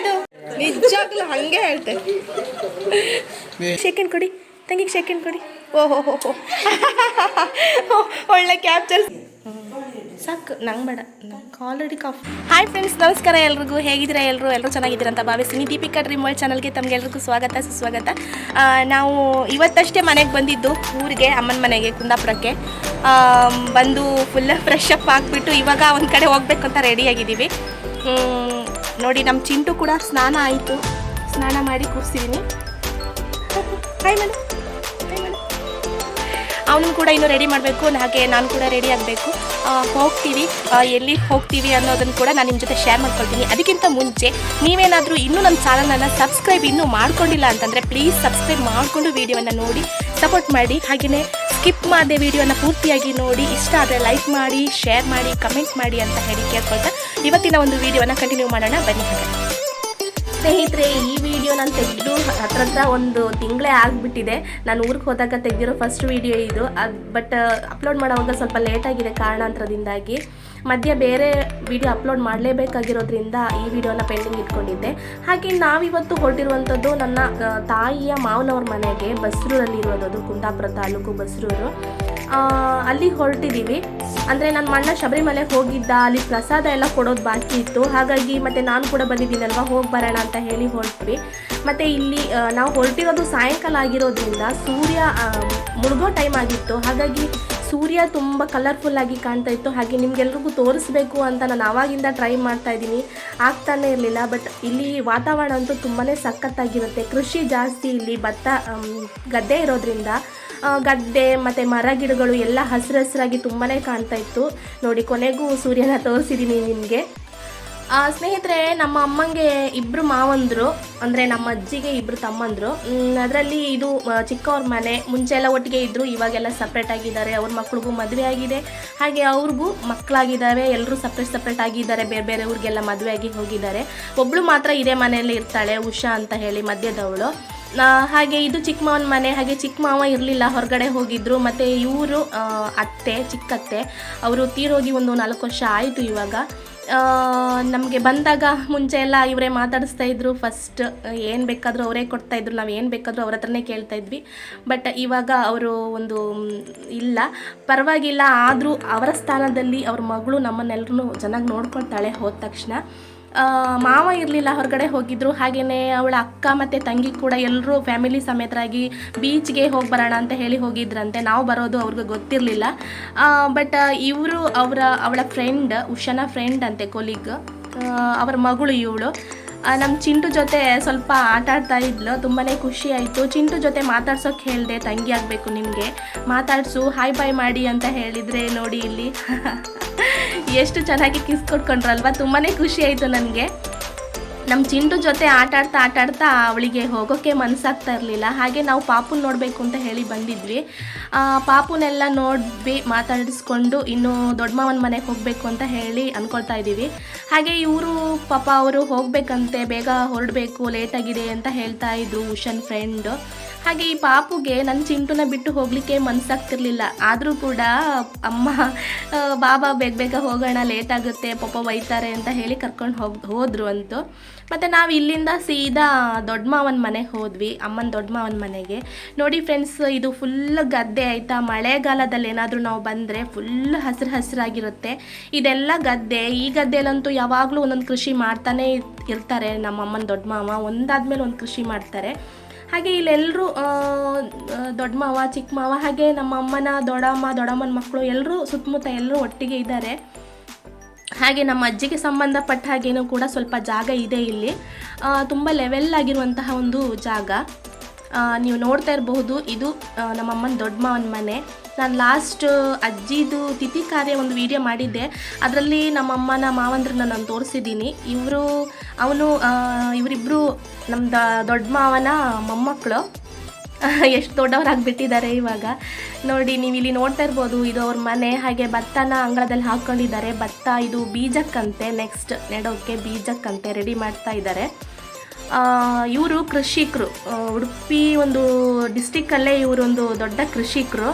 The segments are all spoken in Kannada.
ಅದು? ನಿಜಾಗ್ಲೂ ಹಂಗೆ ಹೇಳ್ತೆ. ಸೆಕೆಂಡ್ ಕೊಡಿ. ತಂಗಿಗೆ ಸೆಕೆಂಡ್ ಕೊಡಿ. ಓಹೋ ಹೋ ಹೋ ಒಳ್ಳೆ ಕ್ಯಾಪ್ಚರ್ ಸಾಕು ನಂಗೆ ಬೇಡ. ನಂಗೆ ಆಲ್ರೆಡಿ ಕಾಫಿ ಹಾಯ್ ಫ್ರೆಂಡ್ಸ್ ನಮಸ್ಕಾರ ಎಲ್ರಿಗೂ. ಹೇಗಿದ್ದೀರಾ ಎಲ್ಲರೂ ಎಲ್ಲರೂ ಚೆನ್ನಾಗಿದ್ದೀರಾ ಅಂತ ಭಾವಿಸ್ತೀನಿ. ದೀಪಿಕಾ ಡ್ರೀಮ್ ವರ್ಲ್ಡ್ ಚಾನಲ್ಗೆ ತಮಗೆಲ್ರಿಗೂ ಸ್ವಾಗತ ಸುಸ್ವಾಗತ. ನಾವು ಇವತ್ತಷ್ಟೇ ಮನೆಗೆ ಬಂದಿದ್ದು ಊರಿಗೆ ಅಮ್ಮನ ಮನೆಗೆ ಕುಂದಾಪುರಕ್ಕೆ. ಬಂದು ಫುಲ್ ಫ್ರೆಶ್ ಅಪ್ ಆಗಿಬಿಟ್ಟು ಇವಾಗ ಒಂದು ಕಡೆ ಹೋಗ್ಬೇಕು ಅಂತ ರೆಡಿಯಾಗಿದ್ದೀವಿ ನೋಡಿ ನಮ್ಮ ಚಿಂಟು ಕೂಡ ಸ್ನಾನ ಆಯಿತು. ಸ್ನಾನ ಮಾಡಿ ಕೂರಿಸಿದ್ದೀನಿ ಅವನು ಕೂಡ ಇನ್ನೂ ರೆಡಿ ಮಾಡಬೇಕು. ಹಾಗೆ ನಾನು ಕೂಡ ರೆಡಿ ಆಗಬೇಕು. ಹೋಗ್ತೀವಿ. ಎಲ್ಲಿ ಹೋಗ್ತೀವಿ ಅನ್ನೋದನ್ನು ಕೂಡ ನಾನು ನಿಮ್ಮ ಜೊತೆ ಶೇರ್ ಮಾಡ್ಕೊಳ್ತೀನಿ. ಅದಕ್ಕಿಂತ ಮುಂಚೆ ನೀವೇನಾದರೂ ಇನ್ನೂ ನಮ್ಮ ಚಾನಲನ್ನು ಸಬ್ಸ್ಕ್ರೈಬ್ ಇನ್ನೂ ಮಾಡ್ಕೊಂಡಿಲ್ಲ ಅಂತಂದರೆ ಪ್ಲೀಸ್ ಸಬ್ಸ್ಕ್ರೈಬ್ ಮಾಡಿಕೊಂಡು ವೀಡಿಯೋವನ್ನು ನೋಡಿ. ಸಪೋರ್ಟ್ ಮಾಡಿ ಹಾಗೆಯೇ ಸ್ಕಿಪ್ ಮಾಡದೆ ವಿಡಿಯೋನ ಪೂರ್ತಿಯಾಗಿ ನೋಡಿ, ಇಷ್ಟ ಆದರೆ ಲೈಕ್ ಮಾಡಿ ಶೇರ್ ಮಾಡಿ ಕಮೆಂಟ್ ಮಾಡಿ ಅಂತ ಹೇಳಿ ಕೇಳ್ಕೊಳ್ತಾ ಇವತ್ತಿನ ಒಂದು ವಿಡಿಯೋನ ಕಂಟಿನ್ಯೂ ಮಾಡೋಣ. ಬನ್ನಿ ಸ್ನೇಹಿತರೆ, ಈ ವಿಡಿಯೋ ನಾನು ತೆಗೆದು ಹತ್ರ ಹತ್ರ ಒಂದು ತಿಂಗಳೇ ಆಗಿಬಿಟ್ಟಿದೆ. ನಾನು ಊರಿಗೆ ಹೋದಾಗ ತೆಗೆದಿರೋ ಫಸ್ಟ್ ವಿಡಿಯೋ ಇದು. ಬಟ್ ಅಪ್ಲೋಡ್ ಮಾಡೋವಾಗ ಸ್ವಲ್ಪ ಲೇಟಾಗಿದೆ ಕಾರಣಾಂತರದಿಂದಾಗಿ. ಮಧ್ಯೆ ಬೇರೆ ವಿಡಿಯೋ ಅಪ್ಲೋಡ್ ಮಾಡಲೇಬೇಕಾಗಿರೋದ್ರಿಂದ ಈ ವಿಡಿಯೋನ ಪೆಂಡಿಂಗ್ ಇಟ್ಕೊಂಡಿದ್ದೆ. ಹಾಗೆ ನಾವಿವತ್ತು ಹೊರಟಿರುವಂಥದ್ದು ನನ್ನ ತಾಯಿಯ ಮಾವನವ್ರ ಮನೆಗೆ ಬಸ್ರೂರಲ್ಲಿ ಇರುವಂಥದ್ದು ಕುಂದಾಪುರ ತಾಲೂಕು ಬಸ್ರೂರು. ಅಲ್ಲಿ ಹೊರಟಿದ್ದೀವಿ ಅಂದರೆ ನನ್ನ ಮಣ್ಣ ಶಬರಿಮಲೆಗೆ ಹೋಗಿದ್ದ, ಅಲ್ಲಿ ಪ್ರಸಾದ ಎಲ್ಲ ಕೊಡೋದು ಬಾಕಿ ಇತ್ತು. ಹಾಗಾಗಿ ಮತ್ತು ನಾನು ಕೂಡ ಬಂದಿದ್ದೀನಲ್ವ, ಹೋಗಿ ಬರೋಣ ಅಂತ ಹೇಳಿ ಹೊರಟ್ವಿ. ಮತ್ತು ಇಲ್ಲಿ ನಾವು ಹೊರಟಿರೋದು ಸಾಯಂಕಾಲ ಆಗಿರೋದ್ರಿಂದ ಸೂರ್ಯ ಮುಳುಗೋ ಟೈಮ್ ಆಗಿತ್ತು. ಹಾಗಾಗಿ ಸೂರ್ಯ ತುಂಬ ಕಲರ್ಫುಲ್ ಆಗಿ ಕಾಣ್ತಾ ಇತ್ತು. ಹಾಗೆ ನಿಮ್ಗೆಲ್ರಿಗೂ ತೋರಿಸ್ಬೇಕು ಅಂತ ನಾನು ಆವಾಗಿಂದ ಟ್ರೈ ಮಾಡ್ತಾ ಇದ್ದೀನಿ. ಆಗ್ತಾನೆ ಇರಲಿಲ್ಲ ಬಟ್ ಇಲ್ಲಿ ವಾತಾವರಣ ಅಂತೂ ತುಂಬಾ ಸಖತ್ತಾಗಿರುತ್ತೆ. ಕೃಷಿ ಜಾಸ್ತಿ ಇಲ್ಲಿ ಭತ್ತ ಗದ್ದೆ ಇರೋದ್ರಿಂದ ಗದ್ದೆ ಮತ್ತು ಮರ ಗಿಡಗಳು ಎಲ್ಲ ಹಸಿರು ಹಸಿರಾಗಿ ತುಂಬಾ ಕಾಣ್ತಾ ಇತ್ತು. ನೋಡಿ, ಕೊನೆಗೂ ಸೂರ್ಯನ ತೋರಿಸಿದ್ದೀನಿ ನಿಮಗೆ. ಸ್ನೇಹಿತರೆ, ನಮ್ಮ ಅಮ್ಮಂಗೆ ಇಬ್ಬರು ಮಾವಂದ್ರು, ಅಂದರೆ ನಮ್ಮ ಅಜ್ಜಿಗೆ ಇಬ್ಬರು ತಮ್ಮಂದ್ರು. ಅದರಲ್ಲಿ ಇದು ಚಿಕ್ಕವ್ರ ಮನೆ, ಮುಂಚೆ ಎಲ್ಲ ಒಟ್ಟಿಗೆ ಇದ್ದರು ಇವಾಗೆಲ್ಲ ಸಪ್ರೇಟ್ ಆಗಿದ್ದಾರೆ, ಅವ್ರ ಮಕ್ಳಿಗೂ ಮದುವೆ ಆಗಿದೆ. ಹಾಗೆ ಅವ್ರಿಗೂ ಮಕ್ಕಳಾಗಿದ್ದಾವೆ ಎಲ್ಲರೂ ಸಪ್ರೇಟ್ ಸಪ್ರೇಟ್ ಆಗಿದ್ದಾರೆ, ಬೇರೆ ಬೇರೆ ಊರಿಗೆಲ್ಲ ಮದುವೆ ಆಗಿ ಹೋಗಿದ್ದಾರೆ. ಒಬ್ಬಳು ಮಾತ್ರ ಇದೇ ಮನೆಯಲ್ಲಿ ಇರ್ತಾಳೆ, ಉಷಾ ಅಂತ ಹೇಳಿ ಮಧ್ಯದವಳು. ಹಾಗೆ ಇದು ಚಿಕ್ಕ ಮಾವನ ಮನೆ, ಹಾಗೆ ಚಿಕ್ಕ ಮಾವ ಇರಲಿಲ್ಲ, ಹೊರಗಡೆ ಹೋಗಿದ್ರು. ಮತ್ತು ಇವರು ಅತ್ತೆ, ಚಿಕ್ಕತ್ತೆ, ಅವರು ತೀರೋಗಿ ಒಂದು ನಾಲ್ಕು ವರ್ಷ ಆಯಿತು ಇವಾಗ. ನಮಗೆ ಬಂದಾಗ ಮುಂಚೆ ಎಲ್ಲ ಇವರೇ ಮಾತಾಡಿಸ್ತಾ ಇದ್ರು. ಫಸ್ಟ್ ಏನು ಬೇಕಾದರೂ ಅವರೇ ಕೊಡ್ತಾ ಇದ್ರು. ನಾವು ಏನು ಬೇಕಾದರೂ ಅವ್ರ ಹತ್ರನೇ ಕೇಳ್ತಾ ಇದ್ವಿ. ಬಟ್ ಇವಾಗ ಅವರು ಒಂದು ಇಲ್ಲ. ಪರವಾಗಿಲ್ಲ, ಆದರೂ ಅವರ ಸ್ಥಾನದಲ್ಲಿ ಅವ್ರ ಮಗಳು ನಮ್ಮನ್ನೆಲ್ಲರೂ ಚೆನ್ನಾಗಿ ನೋಡ್ಕೊಳ್ತಾಳೆ ಹೋದ ತಕ್ಷಣ. ಮಾವ ಇರಲಿಲ್ಲ, ಹೊರಗಡೆ ಹೋಗಿದ್ರು. ಹಾಗೆಯೇ ಅವಳ ಅಕ್ಕ ಮತ್ತು ತಂಗಿ ಕೂಡ ಎಲ್ಲರೂ ಫ್ಯಾಮಿಲಿ ಸಮೇತರಾಗಿ ಬೀಚ್ಗೆ ಹೋಗಿ ಬರೋಣ ಅಂತ ಹೇಳಿ ಹೋಗಿದ್ರಂತೆ. ನಾವು ಬರೋದು ಅವ್ರಿಗೆ ಗೊತ್ತಿರಲಿಲ್ಲ. ಬಟ್ ಇವರು ಅವರ, ಅವಳ ಫ್ರೆಂಡ್ ಉಷನ ಫ್ರೆಂಡ್ ಅಂತೆ ಕೊಲೀಗ್ ಅವರ ಮಗಳು ಇವಳು. ನಮ್ಮ ಚಿಂಟು ಜೊತೆ ಸ್ವಲ್ಪ ಆಟ ಆಡ್ತಾ ಇದ್ಲು ತುಂಬಾ ಖುಷಿ ಆಯಿತು. ಚಿಂಟು ಜೊತೆ ಮಾತಾಡ್ಸೋಕೆ ಹೇಳಿದೆ, ತಂಗಿ ಆಗಬೇಕು ನಿಮಗೆ. ಮಾತಾಡಿಸು ಹಾಯ್ ಬಾಯ್ ಮಾಡಿ ಅಂತ ಹೇಳಿದರೆ ನೋಡಿ ಇಲ್ಲಿ. ಎಷ್ಟು ಚೆನ್ನಾಗಿ ಕಿಸ್ ಕೊಟ್ಕೊಂಡ್ರಲ್ವ? ತುಂಬಾ ಖುಷಿ ಆಯಿತು ನನಗೆ. ನಮ್ಮ ಚಿಂಟು ಜೊತೆ ಆಟ ಆಡ್ತಾ ಆಟ ಆಡ್ತಾ ಅವಳಿಗೆ ಹೋಗೋಕ್ಕೆ ಮನಸ್ಸಾಗ್ತಾ ಇರಲಿಲ್ಲ. ಹಾಗೆ ನಾವು ಪಾಪುನ ನೋಡಬೇಕು ಅಂತ ಹೇಳಿ ಬಂದಿದ್ವಿ. ಪಾಪುನೆಲ್ಲ ನೋಡಿ ಮಾತಾಡಿಸ್ಕೊಂಡು ಇನ್ನೂ ದೊಡ್ಡ ಮಾವನ ಮನೆಗೆ ಹೋಗಬೇಕು ಅಂತ ಹೇಳಿ ಅಂದ್ಕೊಳ್ತಾ ಇದ್ದೀವಿ. ಹಾಗೆ ಇವರು ಪಾಪ ಅವರು ಹೋಗಬೇಕಂತೆ, ಬೇಗ ಹೊರಡಬೇಕು ಲೇಟಾಗಿದೆ ಅಂತ ಹೇಳ್ತಾ ಇದ್ರು ಉಷನ್ ಫ್ರೆಂಡು. ಹಾಗೆ ಈ ಪಾಪುಗೆ ನನ್ನ ಚಿಂಟುನ ಬಿಟ್ಟು ಹೋಗಲಿಕ್ಕೆ ಮನಸ್ಸಾಗ್ತಿರ್ಲಿಲ್ಲ ಆದರೂ ಕೂಡ, ಅಮ್ಮ ಬಾಬಾ ಬೇಗ ಬೇಗ ಹೋಗೋಣ ಲೇಟ್ ಆಗುತ್ತೆ, ಪಾಪ ಬೈತಾರೆ ಅಂತ ಹೇಳಿ ಕರ್ಕೊಂಡು ಹೋಗ್, ಹೋದ್ರು ಅಂತೂ. ಮತ್ತು ನಾವು ಇಲ್ಲಿಂದ ಸೀದಾ ದೊಡ್ಡ ಮಾವನ ಮನೆಗೆ ಹೋದ್ವಿ, ಅಮ್ಮನ ದೊಡ್ಡ ಮಾವನ ಮನೆಗೆ. ನೋಡಿ ಫ್ರೆಂಡ್ಸ್ ಇದು ಫುಲ್ ಗದ್ದೆ ಆಯಿತಾ? ಮಳೆಗಾಲದಲ್ಲಿ ಏನಾದರೂ ನಾವು ಬಂದರೆ ಫುಲ್ ಹಸಿರು ಹಸಿರಾಗಿರುತ್ತೆ. ಇದೆಲ್ಲ ಗದ್ದೆ, ಈ ಗದ್ದೆಲಂತೂ ಯಾವಾಗಲೂ ಒಂದೊಂದು ಕೃಷಿ ಮಾಡ್ತಾನೆ ಇರ್ತಾರೆ ನಮ್ಮ ಅಮ್ಮನ ದೊಡ್ಡ ಮಾವ. ಒಂದಾದ್ಮೇಲೆ ಒಂದು ಕೃಷಿ ಮಾಡ್ತಾರೆ. ಹಾಗೆ ಇಲ್ಲೆಲ್ಲರೂ ದೊಡ್ಡ ಮಾವ, ಚಿಕ್ಕ ಮಾವ, ಹಾಗೆ ನಮ್ಮ ಅಮ್ಮನ, ದೊಡ್ಡಮ್ಮ, ದೊಡ್ಡಮ್ಮನ ಮಕ್ಕಳು ಎಲ್ಲರೂ ಸುತ್ತಮುತ್ತ ಎಲ್ಲರೂ ಒಟ್ಟಿಗೆ ಇದ್ದಾರೆ. ಹಾಗೆ ನಮ್ಮ ಅಜ್ಜಿಗೆ ಸಂಬಂಧಪಟ್ಟ ಹಾಗೇನೂ ಕೂಡ ಸ್ವಲ್ಪ ಜಾಗ ಇದೆ ಇಲ್ಲಿ. ತುಂಬ ಲೆವೆಲ್ ಆಗಿರುವಂತಹ ಒಂದು ಜಾಗ. ನೀವು ನೋಡ್ತಾ ಇರಬಹುದು, ಇದು ನಮ್ಮಮ್ಮನ ದೊಡ್ಡ ಮಾವನ ಮನೆ. ನಾನು ಲಾಸ್ಟ್ ಅಜ್ಜಿದು ತಿಥಿ ಕಾರ್ಯ ಒಂದು ವಿಡಿಯೋ ಮಾಡಿದ್ದೆ. ಅದರಲ್ಲಿ ನಮ್ಮಮ್ಮನ ಮಾವಂದ್ರನ್ನ ನಾನು ತೋರಿಸಿದ್ದೀನಿ. ಇವರು, ಅವನು ಇವರಿಬ್ಬರು ನಮ್ಮ ದ- ದೊಡ್ಡ ಮಾವನ ಮೊಮ್ಮಕ್ಕಳು ಎಷ್ಟು ದೊಡ್ಡವರಾಗಿಬಿಟ್ಟಿದ್ದಾರೆ ಇವಾಗ. ನೋಡಿ ನೀವು ಇಲ್ಲಿ ನೋಡ್ತಾ ಇರ್ಬೋದು, ಇದು ಅವ್ರ ಮನೆ, ಹಾಗೆ ಭತ್ತನ ಅಂಗಳದಲ್ಲಿ ಹಾಕ್ಕೊಂಡಿದ್ದಾರೆ ಭತ್ತ, ಇದು ಬೀಜಕ್ಕಂತೆ ನೆಕ್ಸ್ಟ್ ನೆಡೋಕ್ಕೆ ಬೀಜಕ್ಕಂತೆ ರೆಡಿ ಮಾಡ್ತಾ ಇದ್ದಾರೆ. ಇವರು ಕೃಷಿಕರು. ಉಡುಪಿ ಒಂದು ಡಿಸ್ಟಿಕ್ಕಲ್ಲೇ ಇವರೊಂದು ದೊಡ್ಡ ಕೃಷಿಕರು.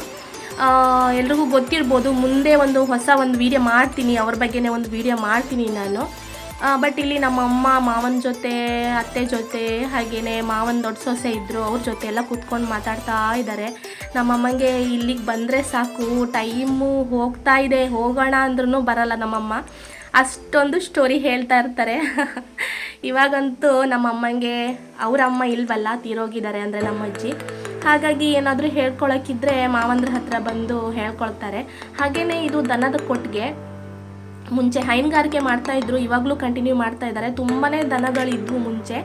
ಎಲ್ರಿಗೂ ಗೊತ್ತಿರ್ಬೋದು, ಮುಂದೆ ಒಂದು ಹೊಸ ಒಂದು ವೀಡಿಯೋ ಮಾಡ್ತೀನಿ, ಅವ್ರ ಬಗ್ಗೆನೇ ಒಂದು ವೀಡಿಯೋ ಮಾಡ್ತೀನಿ ನಾನು. ಬಟ್ ಇಲ್ಲಿ ನಮ್ಮ ಅಮ್ಮ, ಮಾವನ ಜೊತೆ, ಅತ್ತೆ ಜೊತೆ ಹಾಗೆಯೇ ಮಾವನ ದೊಡ್ಡ ಸೊಸೆ ಇದ್ದರು ಅವ್ರ ಜೊತೆ ಎಲ್ಲ ಕೂತ್ಕೊಂಡು ಮಾತಾಡ್ತಾ ಇದ್ದಾರೆ ನಮ್ಮ ನಮ್ಮಮ್ಮಂಗೆ ಇಲ್ಲಿಗೆ ಬಂದರೆ ಸಾಕು, ಟೈಮು ಹೋಗ್ತಾ ಇದೆ, ಹೋಗೋಣ ಅಂದ್ರೂ ಬರಲ್ಲ ನಮ್ಮಮ್ಮ. ಅಷ್ಟೊಂದು ಸ್ಟೋರಿ ಹೇಳ್ತಾ ಇರ್ತಾರೆ. ಇವಾಗಂತೂ ನಮ್ಮ ಅಮ್ಮಂಗೆ ಅವ್ರ ಅಮ್ಮ ಇಲ್ವಲ್ಲ ತೀರೋಗಿದ್ದಾರೆ ಅಂದರೆ ನಮ್ಮ ಅಜ್ಜಿ ಹಾಗಾಗಿ ಏನಾದರೂ ಹೇಳ್ಕೊಳಕ್ಕಿದ್ರೆ ಮಾವಂದ್ರ ಹತ್ರ ಬಂದು ಹೇಳ್ಕೊಳ್ತಾರೆ. ಹಾಗೆಯೇ ಇದು ದನದ ಕೊಟ್ಟಿಗೆ ಮುಂಚೆ ಹೈನುಗಾರಿಕೆ ಮಾಡ್ತಾ ಇದ್ರು, ಇವಾಗಲೂ ಕಂಟಿನ್ಯೂ ಮಾಡ್ತಾ ಇದ್ದಾರೆ ತುಂಬಾ ದನಗಳಿದ್ವು ಮುಂಚೆ.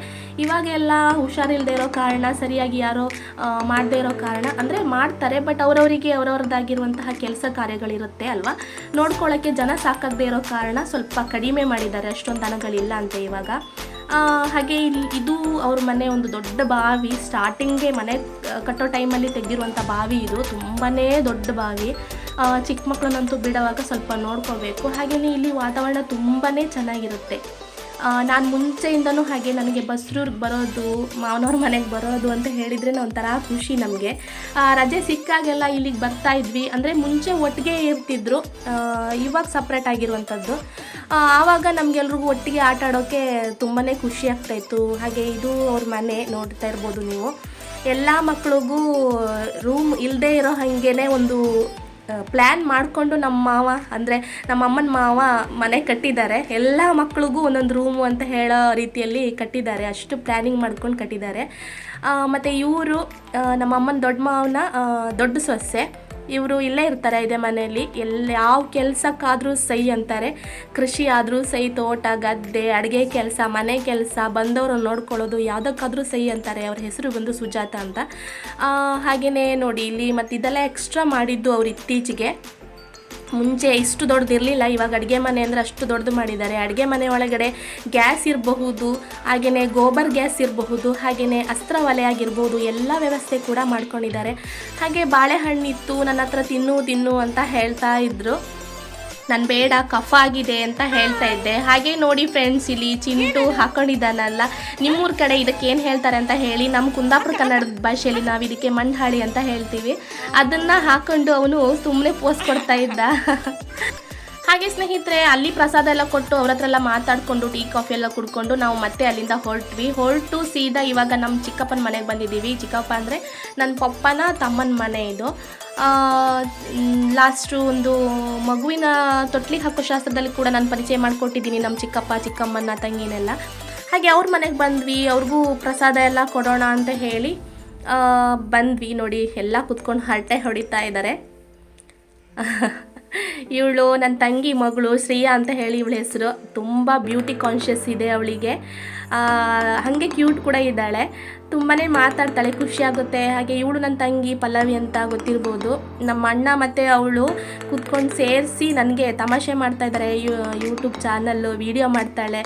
ಇವಾಗೆಲ್ಲ ಹುಷಾರಿಲ್ಲದೆ ಇರೋ ಕಾರಣ, ಸರಿಯಾಗಿ ಯಾರೋ ಮಾಡದೇ ಇರೋ ಕಾರಣ, ಅಂದರೆ ಮಾಡ್ತಾರೆ ಬಟ್ ಅವರವರಿಗೆ ಅವರವ್ರದ್ದಾಗಿರುವಂತಹ ಕೆಲಸ ಕಾರ್ಯಗಳಿರುತ್ತೆ ಅಲ್ವಾ? ನೋಡ್ಕೊಳ್ಳೋಕ್ಕೆ ಜನ ಸಾಕಾಗದೇ ಇರೋ ಕಾರಣ ಸ್ವಲ್ಪ ಕಡಿಮೆ ಮಾಡಿದ್ದಾರೆ, ಅಷ್ಟೊಂದು ದನಗಳಿಲ್ಲ ಅಂತ ಇವಾಗ. ಹಾಗೆ ಇಲ್ಲಿ ಇದು ಅವ್ರ ಮನೆ ಒಂದು ದೊಡ್ಡ ಬಾವಿ ಸ್ಟಾರ್ಟಿಂಗ್ಗೆ ಮನೆ ಕಟ್ಟೋ ಟೈಮಲ್ಲಿ ತೆಗೆದಿರುವಂಥ ಬಾವಿ ಇದು. ತುಂಬಾ ದೊಡ್ಡ ಬಾವಿ. ಚಿಕ್ಕ ಮಕ್ಕಳನ್ನಂತೂ ಬಿಡುವಾಗ ಸ್ವಲ್ಪ ನೋಡ್ಕೋಬೇಕು. ಹಾಗೆಯೇ ಇಲ್ಲಿ ವಾತಾವರಣ ತುಂಬಾ ಚೆನ್ನಾಗಿರುತ್ತೆ. ನಾನು ಮುಂಚೆಯಿಂದನೂ ಹಾಗೆ ನನಗೆ ಬಸ್ರೂರ್ಗೆ ಬರೋದು, ಮಾವನವ್ರ ಮನೆಗೆ ಬರೋದು ಅಂತ ಹೇಳಿದ್ರೆ ಒಂಥರ ಖುಷಿ ನಮಗೆ. ರಜೆ ಸಿಕ್ಕಾಗೆಲ್ಲ ಇಲ್ಲಿಗೆ ಬರ್ತಾ ಇದ್ವಿ. ಅಂದರೆ ಮುಂಚೆ ಒಟ್ಟಿಗೆ ಇರ್ತಿದ್ರು. ಇವಾಗ ಸಪ್ರೇಟ್ ಆಗಿರುವಂಥದ್ದು ಆವಾಗ ನಮಗೆಲ್ರಿಗೂ ಒಟ್ಟಿಗೆ ಆಟ ಆಡೋಕ್ಕೆ ತುಂಬಾ ಖುಷಿ ಆಗ್ತಾಯಿತ್ತು ಹಾಗೆ ಇದು ಅವ್ರ ಮನೆ ನೋಡ್ತಾ ಇರ್ಬೋದು ನೀವು. ಎಲ್ಲ ಮಕ್ಕಳಿಗೂ ರೂಮ್ ಇಲ್ಲದೆ ಇರೋ ಹಾಗೇನೆ ಒಂದು ಪ್ಲ್ಯಾನ್ ಮಾಡಿಕೊಂಡು ನಮ್ಮ ಮಾವ, ಅಂದರೆ ನಮ್ಮ ಅಮ್ಮನ ಮಾವ ಮನೆ ಕಟ್ಟಿದ್ದಾರೆ. ಎಲ್ಲ ಮಕ್ಕಳಿಗೂ ಒಂದೊಂದು ರೂಮು ಅಂತ ಹೇಳೋ ರೀತಿಯಲ್ಲಿ ಕಟ್ಟಿದ್ದಾರೆ. ಅಷ್ಟು ಪ್ಲ್ಯಾನಿಂಗ್ ಮಾಡ್ಕೊಂಡು ಕಟ್ಟಿದ್ದಾರೆ. ಮತ್ತು ಇವರು ನಮ್ಮ ಅಮ್ಮನ ದೊಡ್ಡ ಮಾವನ ದೊಡ್ಡ ಸೊಸೆ. ಇವರು ಇಲ್ಲೇ ಇರ್ತಾರೆ ಇದೇ ಮನೆಯಲ್ಲಿ. ಎಲ್ಲ ಯಾವ ಕೆಲಸಕ್ಕಾದರೂ ಸೈ ಅಂತಾರೆ. ಕೃಷಿ ಆದರೂ ಸೈ, ತೋಟ, ಗದ್ದೆ, ಅಡುಗೆ ಕೆಲಸ, ಮನೆ ಕೆಲಸ ಬಂದವರು ನೋಡ್ಕೊಳ್ಳೋದು, ಯಾವುದಕ್ಕಾದರೂ ಸೈ ಅಂತಾರೆ. ಅವ್ರ ಹೆಸರು ಬಂದು ಸುಜಾತ ಅಂತ. ಹಾಗೆಯೇ ನೋಡಿ, ಇಲ್ಲಿ ಮತ್ತು ಇದೆಲ್ಲ ಎಕ್ಸ್ಟ್ರಾ ಮಾಡಿದ್ದು ಅವ್ರು ಇತ್ತೀಚೆಗೆ. ಮುಂಚೆ ಇಷ್ಟು ದೊಡ್ಡದಿರಲಿಲ್ಲ ಇವಾಗ ಅಡುಗೆ ಮನೆ ಅಂದರೆ ಅಷ್ಟು ದೊಡ್ಡದು ಮಾಡಿದ್ದಾರೆ. ಅಡುಗೆ ಮನೆ ಒಳಗಡೆ ಗ್ಯಾಸ್ ಇರಬಹುದು ಹಾಗೆಯೇ ಗೋಬರ್ ಗ್ಯಾಸ್ ಇರಬಹುದು ಹಾಗೆಯೇ ಅಸ್ತ್ರ ಆಗಿರ್ಬೋದು, ಎಲ್ಲ ವ್ಯವಸ್ಥೆ ಕೂಡ ಮಾಡ್ಕೊಂಡಿದ್ದಾರೆ. ಹಾಗೆ ಬಾಳೆಹಣ್ಣಿತ್ತು ನನ್ನ ಹತ್ರ ತಿನ್ನು ತಿನ್ನು ಅಂತ ಹೇಳ್ತಾ ಇದ್ರು. ನಾನು ಬೇಡ, ಕಫ ಆಗಿದೆ ಅಂತ ಹೇಳ್ತಾ ಇದ್ದೆ. ಹಾಗೆ ನೋಡಿ ಫ್ರೆಂಡ್ಸ್ ಇಲ್ಲಿ ಚಿಂಟು ಹಾಕೊಂಡಿದ್ದಾನಲ್ಲ. ನಿಮ್ಮೂರ ಕಡೆ ಇದಕ್ಕೆ ಏನು ಹೇಳ್ತಾರೆ ಅಂತ ಹೇಳಿ ನಮ್ಮ ಕುಂದಾಪುರ ಕನ್ನಡದ ಭಾಷೆಯಲ್ಲಿ ನಾವು ಇದಕ್ಕೆ ಮಂಡಾಳಿ ಅಂತ ಹೇಳ್ತೀವಿ. ಅದನ್ನು ಹಾಕೊಂಡು ಅವನು ಸುಮ್ಮನೆ ಪೋಸ್ ಕೊಡ್ತಾ ಇದ್ದ. ಹಾಗೆ ಸ್ನೇಹಿತರೆ, ಅಲ್ಲಿ ಪ್ರಸಾದ ಎಲ್ಲ ಕೊಟ್ಟು ಅವ್ರ ಹತ್ರ ಎಲ್ಲ ಮಾತಾಡಿಕೊಂಡು ಟೀ, ಕಾಫಿ ಎಲ್ಲ ಕುಡ್ಕೊಂಡು ನಾವು ಮತ್ತೆ ಅಲ್ಲಿಂದ ಹೊರಟ್ವಿ. ಹೊರಟು ಸೀದಾ ಇವಾಗ ನಮ್ಮ ಚಿಕ್ಕಪ್ಪನ ಮನೆಗೆ ಬಂದಿದ್ದೀವಿ. ಚಿಕ್ಕಪ್ಪ ಅಂದರೆ ನನ್ನ ಪಪ್ಪನ ತಮ್ಮನ ಮನೆ ಇದು. ಲಾಸ್ಟು ಒಂದು ಮಗುವಿನ ತೊಟ್ಲಿಗೆ ಹಾಕೋ ಶಾಸ್ತ್ರದಲ್ಲಿ ಕೂಡ ನಾನು ಪರಿಚಯ ಮಾಡಿಕೊಟ್ಟಿದ್ದೀನಿ ನಮ್ಮ ಚಿಕ್ಕಪ್ಪ, ಚಿಕ್ಕಮ್ಮನ, ತಂಗಿನೆಲ್ಲ. ಹಾಗೆ ಅವ್ರ ಮನೆಗೆ ಬಂದ್ವಿ. ಅವ್ರಿಗೂ ಪ್ರಸಾದ ಎಲ್ಲ ಕೊಡೋಣ ಅಂತ ಹೇಳಿ ಬಂದ್ವಿ. ನೋಡಿ, ಎಲ್ಲ ಕುತ್ಕೊಂಡು ಹರಟೆ ಹೊಡಿತಾ ಇದ್ದಾರೆ ಇವಳು ನನ್ನ ತಂಗಿ ಮಗಳು ಶ್ರೇಯಾ ಅಂತ ಹೇಳಿ ಇವಳ ಹೆಸರು. ತುಂಬ ಬ್ಯೂಟಿ ಕಾನ್ಷಿಯಸ್ ಇದೆ ಅವಳಿಗೆ. ಹಾಗೆ ಕ್ಯೂಟ್ ಕೂಡ ಇದ್ದಾಳೆ. ತುಂಬಾ ಮಾತಾಡ್ತಾಳೆ ಖುಷಿಯಾಗುತ್ತೆ ಹಾಗೆ ಇವಳು ನನ್ನ ತಂಗಿ ಪಲ್ಲವಿ ಅಂತ ಗೊತ್ತಿರ್ಬೋದು. ನಮ್ಮ ಅಣ್ಣ ಮತ್ತು ಅವಳು ಕೂತ್ಕೊಂಡು ಸೇರಿಸಿ ನನಗೆ ತಮಾಷೆ ಮಾಡ್ತಾ ಇದ್ದಾರೆ ಯೂಟ್ಯೂಬ್ ಚಾನಲ್ಲು ವೀಡಿಯೋ ಮಾಡ್ತಾಳೆ.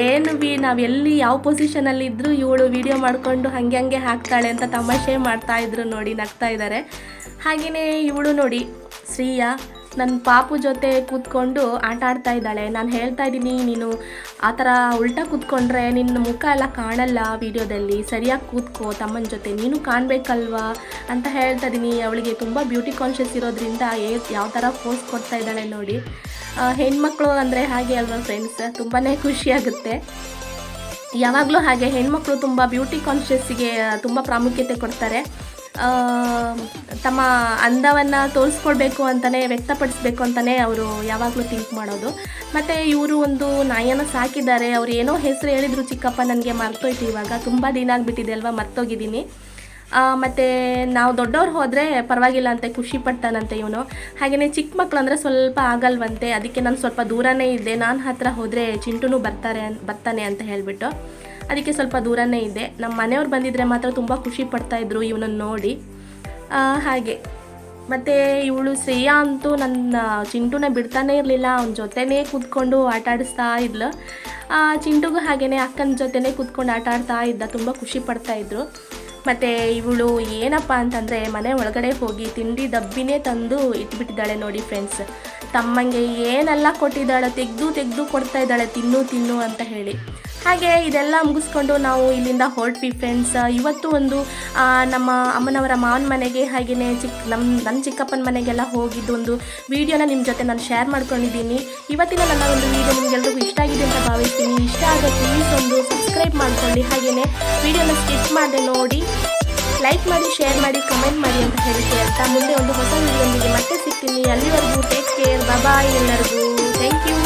ಏನು ವಿ, ನಾವು ಎಲ್ಲಿ ಯಾವ ಪೊಸಿಷನಲ್ಲಿದ್ದರೂ ಇವಳು ವೀಡಿಯೋ ಮಾಡಿಕೊಂಡು ಹಾಗೆ ಹಂಗೆ ಹಾಕ್ತಾಳೆ ಅಂತ ತಮಾಷೆ ಮಾಡ್ತಾಯಿದ್ರು ನೋಡಿ, ನಗ್ತಾ ಇದ್ದಾರೆ ಹಾಗೆಯೇ ಇವಳು ನೋಡಿ, ಶ್ರೀಯಾ ನನ್ನ ಪಾಪು ಜೊತೆ ಕೂತ್ಕೊಂಡು ಆಟ ಆಡ್ತಾ ಇದ್ದಾಳೆ. ನಾನು ಹೇಳ್ತಾ ಇದ್ದೀನಿ, ನೀನು ಆ ಥರ ಉಲ್ಟಾ ಕೂತ್ಕೊಂಡ್ರೆ ನಿನ್ನ ಮುಖ ಎಲ್ಲ ಕಾಣಲ್ಲ ವಿಡಿಯೋದಲ್ಲಿ. ಸರಿಯಾಗಿ ಕೂತ್ಕೋ, ತಮ್ಮನ ಜೊತೆ. ನೀನು ಕಾಣಬೇಕಲ್ವಾ? ಅಂತ ಹೇಳ್ತಾ ಇದ್ದೀನಿ. ಅವಳಿಗೆ ತುಂಬ ಬ್ಯೂಟಿ ಕಾನ್ಷಿಯಸ್ ಇರೋದ್ರಿಂದ ಯಾವ ಥರ ಫೋರ್ಸ್ ಕೊಡ್ತಾ ಇದ್ದಾಳೆ ನೋಡಿ. ಹೆಣ್ಮಕ್ಳು ಅಂದರೆ ಹಾಗೆ ಅಲ್ವಾ ಫ್ರೆಂಡ್ಸ್ ತುಂಬಾ ಖುಷಿಯಾಗುತ್ತೆ ಯಾವಾಗಲೂ ಹಾಗೆ ಹೆಣ್ಮಕ್ಳು ತುಂಬ ಬ್ಯೂಟಿ ಕಾನ್ಷಿಯಸ್ಸಿಗೆ ತುಂಬ ಪ್ರಾಮುಖ್ಯತೆ ಕೊಡ್ತಾರೆ. ತಮ್ಮ ಅಂದವನ್ನು ತೋರಿಸ್ಕೊಳ್ಬೇಕು ಅಂತಲೇ ವ್ಯಕ್ತಪಡಿಸ್ಬೇಕು ಅಂತಲೇ ಅವರು ಯಾವಾಗಲೂ ಥಿಂಕ್ ಮಾಡೋದು. ಮತ್ತು ಇವರು ಒಂದು ನಾಯಿಯನ್ನು ಸಾಕಿದ್ದಾರೆ, ಅವ್ರು ಏನೋ ಹೆಸರು ಹೇಳಿದರು ಚಿಕ್ಕಪ್ಪ, ನನಗೆ ಮರ್ತೋಯ್ತು ಇವಾಗ. ತುಂಬ ದಿನ ಆಗಿಬಿಟ್ಟಿದೆ ಅಲ್ವಾ, ಮರ್ತೋಗಿದ್ದೀನಿ. ಮತ್ತು ನಾವು ದೊಡ್ಡವ್ರು ಹೋದರೆ ಪರವಾಗಿಲ್ಲ ಅಂತೆ ಖುಷಿ ಪಡ್ತಾನಂತೆ ಇವನು. ಹಾಗೆಯೇ ಚಿಕ್ಕ ಮಕ್ಕಳು ಅಂದರೆ ಸ್ವಲ್ಪ ಆಗಲ್ವಂತೆ. ಅದಕ್ಕೆ ನಾನು ಸ್ವಲ್ಪ ದೂರನೇ ಇದ್ದೆ. ನಾನು ಹತ್ರ ಹೋದರೆ ಚಿಂಟುನೂ ಬರ್ತಾರೆ ಬರ್ತಾನೆ ಅಂತ ಹೇಳಿಬಿಟ್ಟು. ಅದಕ್ಕೆ ಸ್ವಲ್ಪ ದೂರನೇ ಇದ್ದೆ. ನಮ್ಮ ಮನೆಯವ್ರು ಬಂದಿದ್ದರೆ ಮಾತ್ರ ತುಂಬ ಖುಷಿ ಪಡ್ತಾಯಿದ್ರು ಇವನನ್ನು ನೋಡಿ. ಹಾಗೆ. ಮತ್ತು ಇವಳು ಶ್ರೇಯಾ ಅಂತೂ ನನ್ನ ಚಿಂಟುನ ಬಿಡ್ತಾನೆ ಇರಲಿಲ್ಲ. ಅವನ ಜೊತೆನೇ ಕೂತ್ಕೊಂಡು ಆಟ ಆಡಿಸ್ತಾ ಇದ್ಲು. ಚಿಂಟುಗೂ ಹಾಗೆಯೇ ಅಕ್ಕನ ಜೊತೆನೇ ಕೂತ್ಕೊಂಡು ಆಟ ಆಡ್ತಾ ಇದ್ದ. ತುಂಬ ಖುಷಿ ಪಡ್ತಾ ಇದ್ರು. ಮತ್ತು ಇವಳು ಏನಪ್ಪ ಅಂತಂದರೆ ಮನೆ ಒಳಗಡೆ ಹೋಗಿ ತಿಂಡಿ ದಬ್ಬಿನೇ ತಂದು ಇಟ್ಬಿಟ್ಟಿದ್ದಾಳೆ ನೋಡಿ ಫ್ರೆಂಡ್ಸ್ ತಮ್ಮಂಗೆ ಏನೆಲ್ಲ ಕೊಟ್ಟಿದ್ದಾಳೆ ತೆಗೆದು ತೆಗೆದು ಕೊಡ್ತಾ ಇದ್ದಾಳೆ, ತಿನ್ನು ತಿನ್ನು ಅಂತ ಹೇಳಿ. ಹಾಗೆ ಇದೆಲ್ಲ ಮುಗಿಸ್ಕೊಂಡು ನಾವು ಇಲ್ಲಿಂದ ಹೊರಟ್ವಿ ಫ್ರೆಂಡ್ಸ್ ಇವತ್ತು ಒಂದು ನಮ್ಮ ಅಮ್ಮನವರ ಮಾವನ ಮನೆಗೆ ಹಾಗೆಯೇ ಚಿಕ್ಕ ನಮ್ಮ ನನ್ನ ಚಿಕ್ಕಪ್ಪನ ಮನೆಗೆಲ್ಲ ಹೋಗಿದ್ದು ಒಂದು ವೀಡಿಯೋನ ನಿಮ್ಮ ಜೊತೆ ನಾನು ಶೇರ್ ಮಾಡ್ಕೊಂಡಿದ್ದೀನಿ. ಇವತ್ತಿನ ನನ್ನ ಒಂದು ವೀಡಿಯೋ ನಿಮಗೆಲ್ಲರಿಗೂ ಇಷ್ಟ ಆಗಿದೆ ಅಂತ ಭಾವಿಸ್ತೀನಿ. ಇಷ್ಟ ಆಗೋ ಪ್ಲೀಸ್ ಒಂದು ಸಬ್ಸ್ಕ್ರೈಬ್ ಮಾಡ್ಕೊಳ್ಳಿ. ಹಾಗೆಯೇ ವೀಡಿಯೋನ ಸ್ಕಿಪ್ ಮಾಡಿ ನೋಡಿ. ಲೈಕ್ ಮಾಡಿ ಶೇರ್ ಮಾಡಿ ಕಮೆಂಟ್ ಮಾಡಿ ಅಂತ ಹೇಳ್ತೀನಿ ಅಂತ ಮುಂದೆ ಒಂದು ಹೊಸ ವೀಡಿಯೋನಿಗೆ ಮತ್ತೆ ಸಿಗ್ತೀನಿ. ಅಲ್ಲಿವರೆಗೂ ಟೇಕ್ ಕೇರ್ ಬಾಬಾಯ್ ಎಲ್ಲರಿಗೂ. Thank you